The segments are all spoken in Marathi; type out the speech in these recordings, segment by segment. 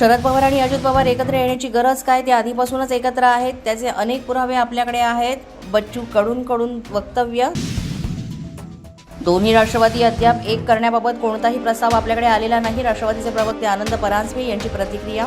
शरद पवार आणि अजित पवार एकत्र येण्याची गरज काय? ते आधीपासूनच एकत्र आहेत. त्याचे अनेक पुरावे आपल्याकडे आहेत. बच्चू कडून कडून वक्तव्य. दोन्ही राष्ट्रवादी अद्याप एक करण्याबाबत कोणताही प्रस्ताव आपल्याकडे आलेला नाही. राष्ट्रवादीचे प्रवक्ते आनंद परांजपे यांची प्रतिक्रिया.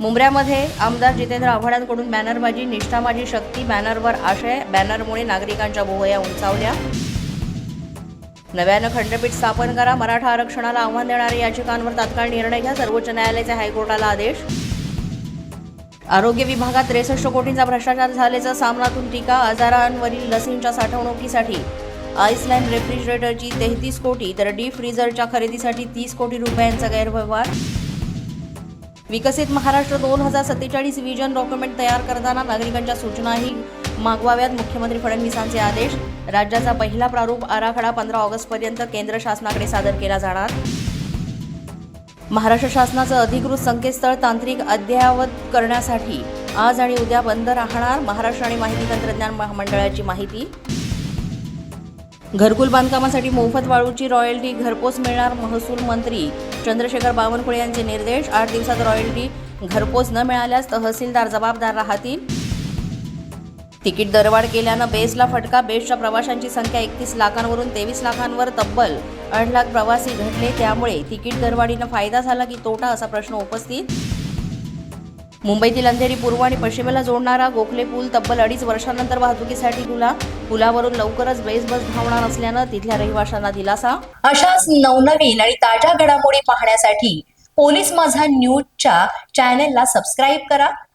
मुंबऱ्यामध्ये आमदार जितेंद्र आव्हाडांकडून बॅनरबाजी निष्ठामाजी शक्ती बॅनरवर आशय. बॅनरमुळे नागरिकांच्या भोवया उंचावल्या. नव्यानं खंडपीठ स्थापन करा. मराठा आरक्षणाला आव्हान देणाऱ्या याचिकांवर तात्काळ निर्णय घ्या. सर्वोच्च न्यायालयाचे हायकोर्टाला आदेश. आरोग्य विभागात त्रेसष्ट कोटींचा भ्रष्टाचार झाल्याचा सामनातून टीका. आजारांवरील लसींच्या साठवणुकीसाठी आईसलँड रेफ्रिजरेटरची तेहतीस कोटी तर डीप फ्रीजरच्या खरेदीसाठी तीस कोटी रुपयांचा गैरव्यवहार. विकसित महाराष्ट्र दोन हजार सत्तेचाळीस विजन डॉक्युमेंट तयार करताना नागरिकांच्या सूचनाही मागवाव्यात. मुख्यमंत्री फडणवीसांचे आदेश. राज्याचा पहिला प्रारूप आराखडा पंधरा ऑगस्टपर्यंत केंद्र शासनाकडे सादर केला जाणार. महाराष्ट्र शासनाचं अधिकृत संकेतस्थळ तांत्रिक अद्ययावत करण्यासाठी आज आणि उद्या बंद राहणार महाराष्ट्र आणि माहिती तंत्रज्ञान महामंडळाची माहिती. घरकुल बांधकामासाठी मोफत वाळूची रॉयल्टी घरपोच मिळणार महसूल मंत्री. चंद्रशेखर बावनकुळे यांचे निर्देश आठ दिवसात रॉयल्टी घरपोच न मिळाल्यास तहसीलदार जबाबदार राहतील. तिकीट दरवाढ केल्यानं बेसला फटका. बेसच्या प्रवाशांची संख्या एकतीस लाखांवरून तेवीस लाखांवर तब्बल आठ लाख प्रवासी घडले. त्यामुळे तिकीट दरवाढीनं फायदा झाला की तोटा असा प्रश्न उपस्थित. मुंबईतील अंधेरी पूर्व आणि पश्चिमेला जोडणारा गोखले पूल तब्बल अडीच वर्षांनंतर वाहतुकीसाठी खुला. पुलावरून लवकरच बेस बस धावणार असल्यानं तिथल्या रहिवाशांना दिलासा. अशाच नवनवीन आणि ताज्या घडामोडी पाहण्यासाठी पोलीस माझा न्यूजच्या चॅनेलला सबस्क्राईब करा.